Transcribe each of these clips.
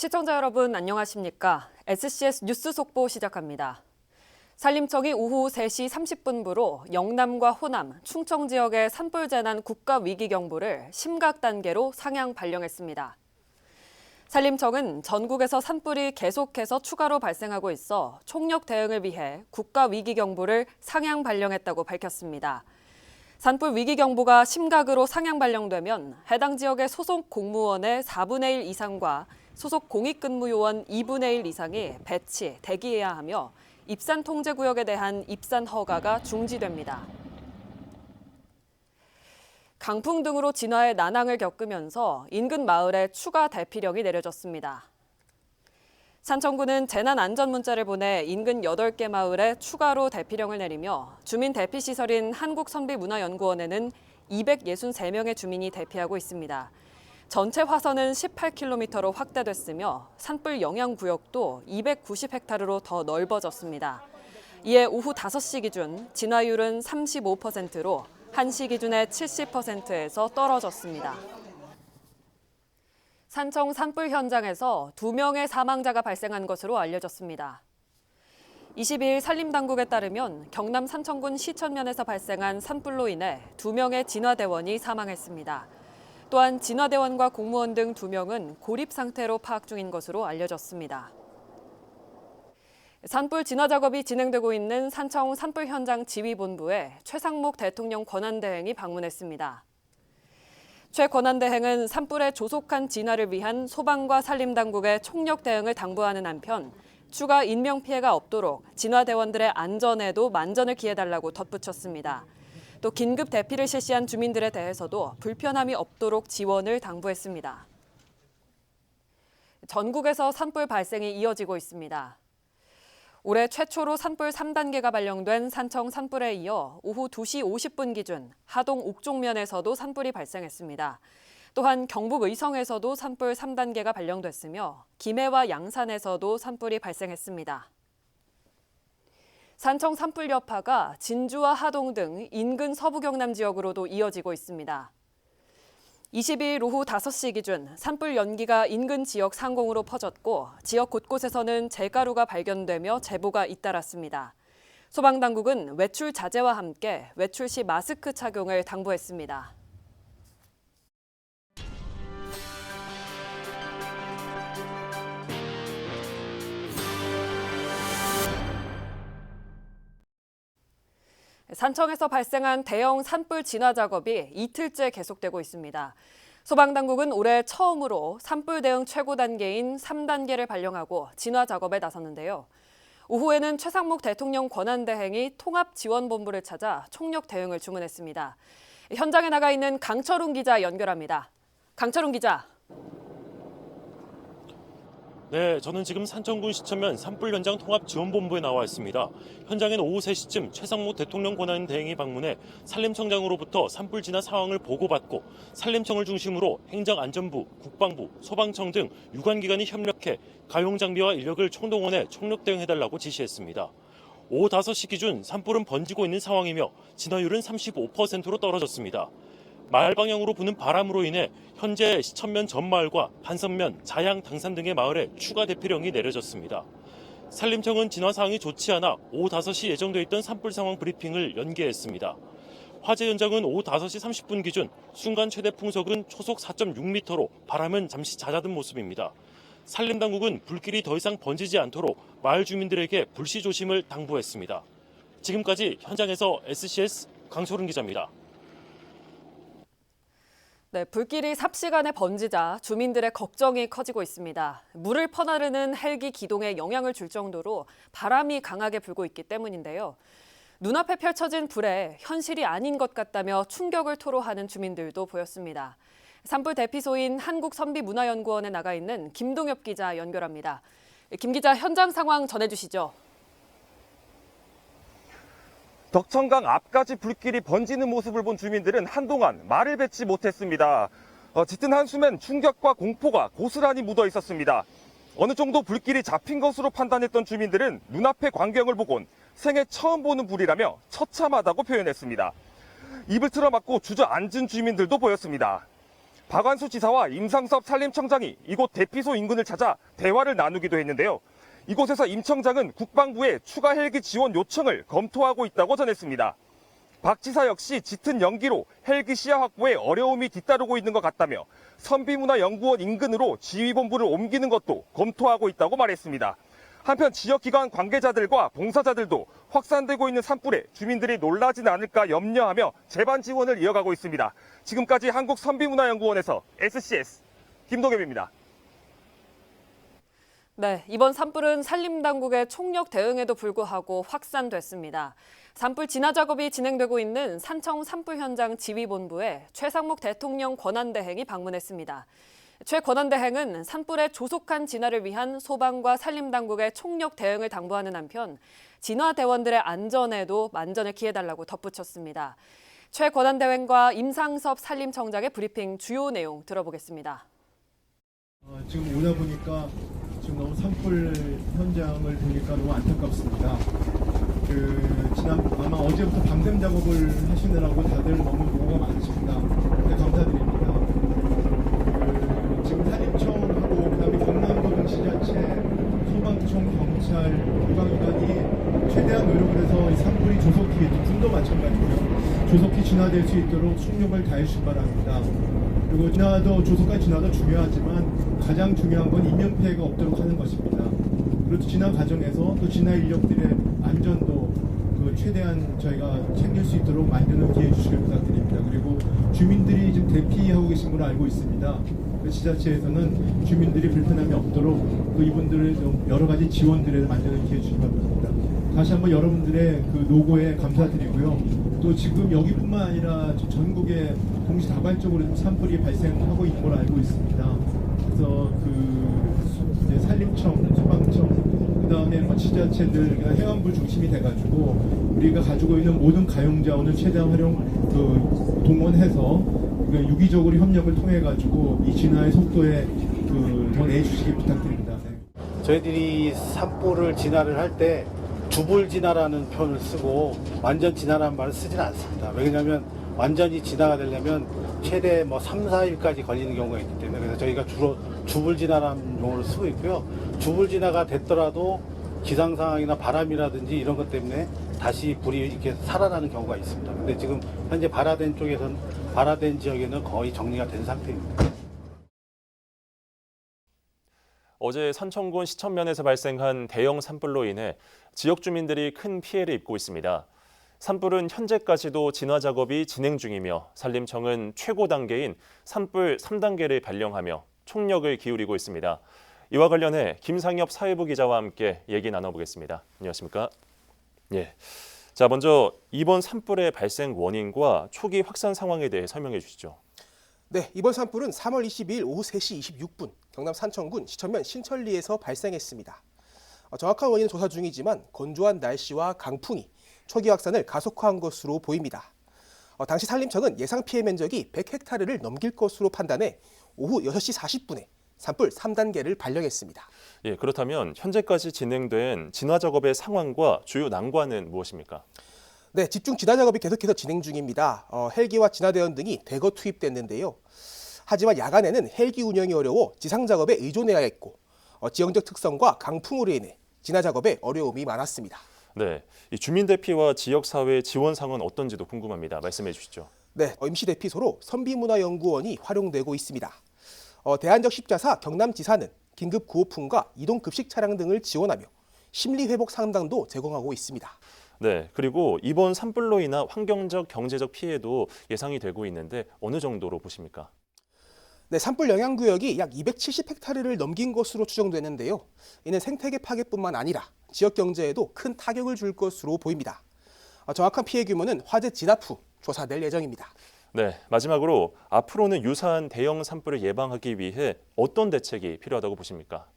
시청자 여러분 안녕하십니까? SCS 뉴스 속보 시작합니다. 산림청이 오후 3시 30분부로 영남과 호남, 충청 지역의 산불 재난 국가 위기 경보를 심각 단계로 상향 발령했습니다. 산림청은 전국에서 산불이 계속해서 추가로 발생하고 있어 총력 대응을 위해 국가 위기 경보를 상향 발령했다고 밝혔습니다. 산불 위기 경보가 심각으로 상향 발령되면 해당 지역의 소속 공무원의 4분의 1 이상과 소속 공익근무요원 2분의 1 이상이 배치, 대기해야 하며 입산 통제 구역에 대한 입산 허가가 중지됩니다. 강풍 등으로 진화의 난항을 겪으면서 인근 마을에 추가 대피령이 내려졌습니다. 산청구는 재난 안전 문자를 보내 인근 8개 마을에 추가로 대피령을 내리며 주민 대피 시설인 한국선비문화연구원에는 263명의 주민이 대피하고 있습니다. 전체 화선은 18km로 확대됐으며 산불 영향 구역도 290헥타르로 더 넓어졌습니다. 이에 오후 5시 기준 진화율은 35%로 1시 기준의 70%에서 떨어졌습니다. 산청 산불 현장에서 두 명의 사망자가 발생한 것으로 알려졌습니다. 22일 산림당국에 따르면 경남 산청군 시천면에서 발생한 산불로 인해 두 명의 진화대원이 사망했습니다. 또한 진화대원과 공무원 등두 명은 고립 상태로 파악 중인 것으로 알려졌습니다. 산불 진화 작업이 진행되고 있는 산청 산불 현장 지휘본부에 최상목 대통령 권한대행이 방문했습니다. 최 권한대행은 산불의 조속한 진화를 위한 소방과 산림당국의 총력 대응을 당부하는 한편 추가 인명 피해가 없도록 진화대원들의 안전에도 만전을 기해달라고 덧붙였습니다. 또 긴급 대피를 실시한 주민들에 대해서도 불편함이 없도록 지원을 당부했습니다. 전국에서 산불 발생이 이어지고 있습니다. 올해 최초로 산불 3단계가 발령된 산청 산불에 이어 오후 2시 50분 기준 하동 옥종면에서도 산불이 발생했습니다. 또한 경북 의성에서도 산불 3단계가 발령됐으며 김해와 양산에서도 산불이 발생했습니다. 산청 산불 여파가 진주와 하동 등 인근 서부 경남 지역으로도 이어지고 있습니다. 22일 오후 5시 기준 산불 연기가 인근 지역 상공으로 퍼졌고 지역 곳곳에서는 재가루가 발견되며 제보가 잇따랐습니다. 소방당국은 외출 자제와 함께 외출 시 마스크 착용을 당부했습니다. 산청에서 발생한 대형 산불 진화 작업이 이틀째 계속되고 있습니다. 소방당국은 올해 처음으로 산불 대응 최고 단계인 3단계를 발령하고 진화 작업에 나섰는데요. 오후에는 최상목 대통령 권한대행이 통합지원본부를 찾아 총력 대응을 주문했습니다. 현장에 나가 있는 강철웅 기자 연결합니다. 강철웅 기자. 네, 저는 지금 산청군 시천면 산불 현장 통합 지원본부에 나와 있습니다. 현장에는 오후 3시쯤 최상무 대통령 권한 대행이 방문해 산림청장으로부터 산불 진화 상황을 보고받고 산림청을 중심으로 행정안전부, 국방부, 소방청 등 유관기관이 협력해 가용 장비와 인력을 총동원해 총력 대응해달라고 지시했습니다. 오후 5시 기준 산불은 번지고 있는 상황이며 진화율은 35%로 떨어졌습니다. 마을 방향으로 부는 바람으로 인해 현재 시천면 전마을과 반선면, 자양, 당산 등의 마을에 추가 대피령이 내려졌습니다. 산림청은 진화 상황이 좋지 않아 오후 5시 예정돼 있던 산불 상황 브리핑을 연기했습니다. 화재 현장은 오후 5시 30분 기준 순간 최대 풍속은 초속 4.6m로 바람은 잠시 잦아든 모습입니다. 산림 당국은 불길이 더 이상 번지지 않도록 마을 주민들에게 불시 조심을 당부했습니다. 지금까지 현장에서 SCS 강소른 기자입니다. 네, 불길이 삽시간에 번지자 주민들의 걱정이 커지고 있습니다. 물을 퍼나르는 헬기 기동에 영향을 줄 정도로 바람이 강하게 불고 있기 때문인데요. 눈앞에 펼쳐진 불에 현실이 아닌 것 같다며 충격을 토로하는 주민들도 보였습니다. 산불 대피소인 한국선비문화연구원에 나가 있는 김동엽 기자 연결합니다. 김 기자 현장 상황 전해주시죠. 덕천강 앞까지 불길이 번지는 모습을 본 주민들은 한동안 말을 뱉지 못했습니다. 어, 짙은 한숨엔 충격과 공포가 고스란히 묻어 있었습니다. 어느 정도 불길이 잡힌 것으로 판단했던 주민들은 눈앞의 광경을 보곤 생애 처음 보는 불이라며 처참하다고 표현했습니다. 입을 틀어막고 주저앉은 주민들도 보였습니다. 박완수 지사와 임상섭 산림청장이 이곳 대피소 인근을 찾아 대화를 나누기도 했는데요. 이곳에서 임 청장은 국방부에 추가 헬기 지원 요청을 검토하고 있다고 전했습니다. 박 지사 역시 짙은 연기로 헬기 시야 확보에 어려움이 뒤따르고 있는 것 같다며 선비문화연구원 인근으로 지휘본부를 옮기는 것도 검토하고 있다고 말했습니다. 한편 지역기관 관계자들과 봉사자들도 확산되고 있는 산불에 주민들이 놀라진 않을까 염려하며 재반 지원을 이어가고 있습니다. 지금까지 한국선비문화연구원에서 SCS 김동엽입니다. 네, 이번 산불은 산림당국의 총력 대응에도 불구하고 확산됐습니다. 산불 진화 작업이 진행되고 있는 산청 산불 현장 지휘본부에 최상목 대통령 권한대행이 방문했습니다. 최 권한대행은 산불의 조속한 진화를 위한 소방과 산림당국의 총력 대응을 당부하는 한편 진화 대원들의 안전에도 만전을 기해달라고 덧붙였습니다. 최 권한대행과 임상섭 산림청장의 브리핑 주요 내용 들어보겠습니다. 어, 지금 오다 보니까 지금 너무 산불 현장을 보니까 너무 안타깝습니다. 그 지난 아마 어제부터 밤샘 작업을 하시느라고 다들 너무 노고가 많으십니다. 네, 감사드립니다. 그 지금 산림청하고 그다음에 경남도 지자체, 소방청, 경찰, 유관기관이 최대한 노력을 해서 이 산불이 조속히 군도 마찬가지고요. 조속히 진화될 수 있도록 충력을 다해 주시기 바랍니다. 그리고 진화도 조속까지 진화도 중요하지만 가장 중요한 건 인명 피해가 없도록 하는 것입니다. 그리고 진화 과정에서 또 진화 인력들의 안전도 그 최대한 저희가 챙길 수 있도록 만드는 기회 주시길 부탁드립니다. 그리고 주민들이 지금 대피하고 계신 걸 알고 있습니다. 그 지자체에서는 주민들이 불편함이 없도록 또 이분들의 좀 여러 가지 지원들을 만드는 기회 주시기 바랍니다. 다시 한번 여러분들의 그 노고에 감사드리고요. 또 지금 여기뿐만 아니라 전국에 동시다발적으로 좀 산불이 발생하고 있는 걸 알고 있습니다. 그래서 그 이제 산림청, 소방청, 그 다음에 뭐 지자체들, 그냥 해안부 중심이 돼가지고 우리가 가지고 있는 모든 가용 자원을 최대한 활용, 그 동원해서 그 유기적으로 협력을 통해 가지고 이 진화의 속도에 그더 내주시기 부탁드립니다. 네. 저희들이 산불을 진화를 할 때 주불 진화라는 표현을 쓰고 완전 진화라는 말을 쓰진 않습니다. 왜냐하면 완전히 진화가 되려면 최대 뭐 3, 4일까지 걸리는 경우가 있기 때문에 그래서 저희가 주로 주불 진화라는 용어를 쓰고 있고요. 주불 진화가 됐더라도 기상 상황이나 바람이라든지 이런 것 때문에 다시 불이 이렇게 살아나는 경우가 있습니다. 근데 지금 현재 발화된 쪽에서는 발화된 지역에는 거의 정리가 된 상태입니다. 어제 산청군 시천면에서 발생한 대형 산불로 인해 지역 주민들이 큰 피해를 입고 있습니다. 산불은 현재까지도 진화 작업이 진행 중이며 산림청은 최고 단계인 산불 3단계를 발령하며 총력을 기울이고 있습니다. 이와 관련해 김상엽 사회부 기자와 함께 얘기 나눠보겠습니다. 안녕하십니까? 예. 자, 먼저 이번 산불의 발생 원인과 초기 확산 상황에 대해 설명해 주시죠. 네, 이번 산불은 3월 22일 오후 3시 26분 경남 산청군 시천면 신천리에서 발생했습니다. 어, 정확한 원인은 조사 중이지만 건조한 날씨와 강풍이 초기 확산을 가속화한 것으로 보입니다. 어, 당시 산림청은 예상 피해 면적이 100헥타르를 넘길 것으로 판단해 오후 6시 40분에 산불 3단계를 발령했습니다. 예, 그렇다면 현재까지 진행된 진화 작업의 상황과 주요 난관은 무엇입니까? 네, 집중 진화 작업이 계속해서 진행 중입니다. 어, 헬기와 진화대원 등이 대거 투입됐는데요. 하지만 야간에는 헬기 운영이 어려워 지상 작업에 의존해야 했고 어, 지형적 특성과 강풍으로 인해 진화 작업에 어려움이 많았습니다. 네, 이 주민 대피와 지역 사회 지원 상은 어떤지도 궁금합니다. 말씀해 주시죠. 네, 어, 임시 대피소로 선비문화연구원이 활용되고 있습니다. 어, 대안적 십자사 경남지사는 긴급 구호품과 이동 급식 차량 등을 지원하며 심리 회복 상담도 제공하고 있습니다. 네, 그리고 이번 산불로 인한 환경적, 경제적 피해도 예상이 되고 있는데 어느 정도로 보십니까? 네, 산불 영향 구역이 약 270헥타르를 넘긴 것으로 추정되는데요. 이는 생태계 파괴뿐만 아니라 지역 경제에도 큰 타격을 줄 것으로 보입니다. 어, 정확한 피해 규모는 화재 진압 후 조사될 예정입니다. 네, 마지막으로 앞으로는 유사한 대형 산불을 예방하기 위해 어떤 대책이 필요하다고 보십니까?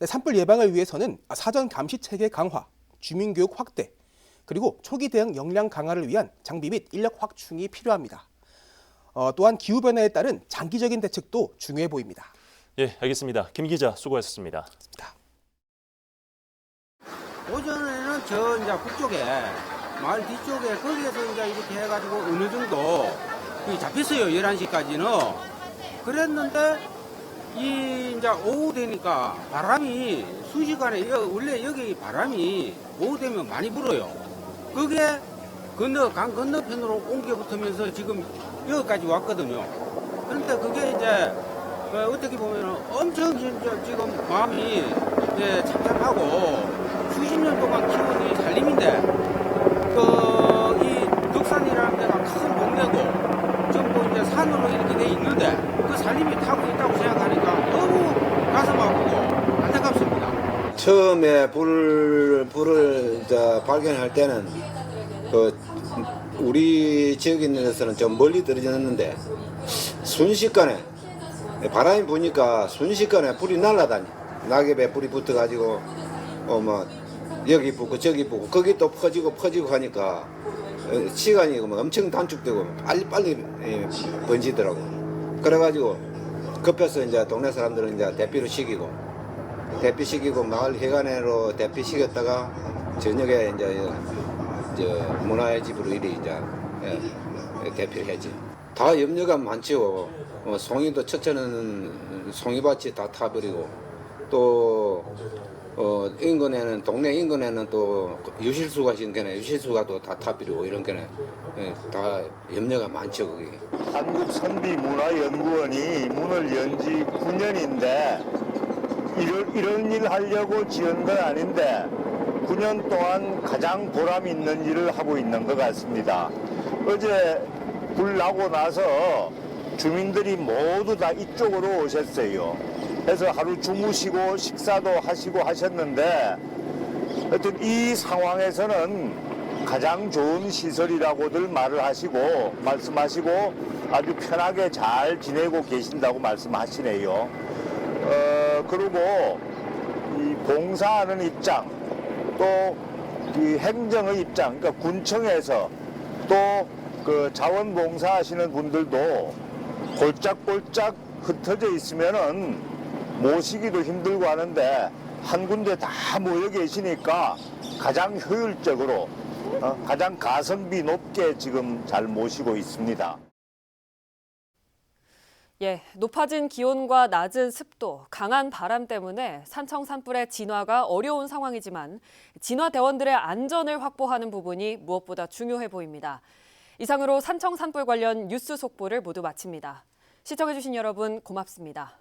네, 산불 예방을 위해서는 사전 감시 체계 강화, 주민 교육 확대, 그리고 초기 대응 역량 강화를 위한 장비 및 인력 확충이 필요합니다. 어, 또한 기후 변화에 따른 장기적인 대책도 중요해 보입니다. 예, 알겠습니다. 김 기자 수고하셨습니다. 오전에는 저 이제 북쪽에 마을 뒤쪽에 거기에서 이제 이렇게 해가지고 어느 정도 잡혔어요. 11시까지는. 그랬는데 이 이제 오후 되니까 바람이 순식간에 여- 원래 여기 바람이 오후 되면 많이 불어요. 그게 건너 강 건너편으로 옮겨 붙으면서 지금 여기까지 왔거든요. 그런데 그게 이제 어, 어떻게 보면 엄청 지금 마음이 이제 참참하고 수십 년 동안 키운 이 살림인데 그이 덕산이라는 데가 큰 동네고 전부 이제 산으로 이렇게 돼 있는데 그 살림이 타고 있다고 생각하니까 너무 가슴 아프고 안타깝습니다. 처음에 불, 불을 발견할 때는 그 우리 지역에 있는 데서는 좀 멀리 떨어졌는데 순식간에 바람이 부니까 순식간에 불이 날아다니. 낙엽에 불이 붙어가지고 어 뭐 여기 붙고 저기 붙고 거기 또 퍼지고 퍼지고 하니까 어, 시간이 뭐 엄청 단축되고 빨리 빨리 예, 번지더라고. 그래가지고 급해서 이제 동네 사람들은 이제 대피를 시키고 대피 시키고 마을 해관으로 대피 시켰다가 저녁에 이제 저 문화의 집으로 이리 이제 예, 대피를 했지. 다 염려가 많지요. 어, 송이도 첫째는 송이밭이 다 타버리고 또 어, 인근에는 동네 인근에는 또 유실수가 신게네 유실수가 또 다 타버리고 이런 게네 예, 다 염려가 많죠 그게. 한국 선비 문화연구원이 문을 연지 9년인데 이런, 이런 일 하려고 지은 건 아닌데 9년 동안 가장 보람 있는 일을 하고 있는 것 같습니다. 어제 불 나고 나서 주민들이 모두 다 이쪽으로 오셨어요. 그래서 하루 주무시고 식사도 하시고 하셨는데 하여튼 이 상황에서는 가장 좋은 시설이라고들 말을 하시고 말씀하시고 아주 편하게 잘 지내고 계신다고 말씀하시네요. 어, 그리고 이 봉사하는 입장 또 이 행정의 입장 그러니까 군청에서 또 그 자원봉사 하시는 분들도 골짝골짝 흩어져 있으면은 모시기도 힘들고 하는데 한 군데 다 모여 계시니까 가장 효율적으로 어, 가장 가성비 높게 지금 잘 모시고 있습니다. 예, 높아진 기온과 낮은 습도, 강한 바람 때문에 산청 산불의 진화가 어려운 상황이지만 진화 대원들의 안전을 확보하는 부분이 무엇보다 중요해 보입니다. 이상으로 산청 산불 관련 뉴스 속보를 모두 마칩니다. 시청해주신 여러분 고맙습니다.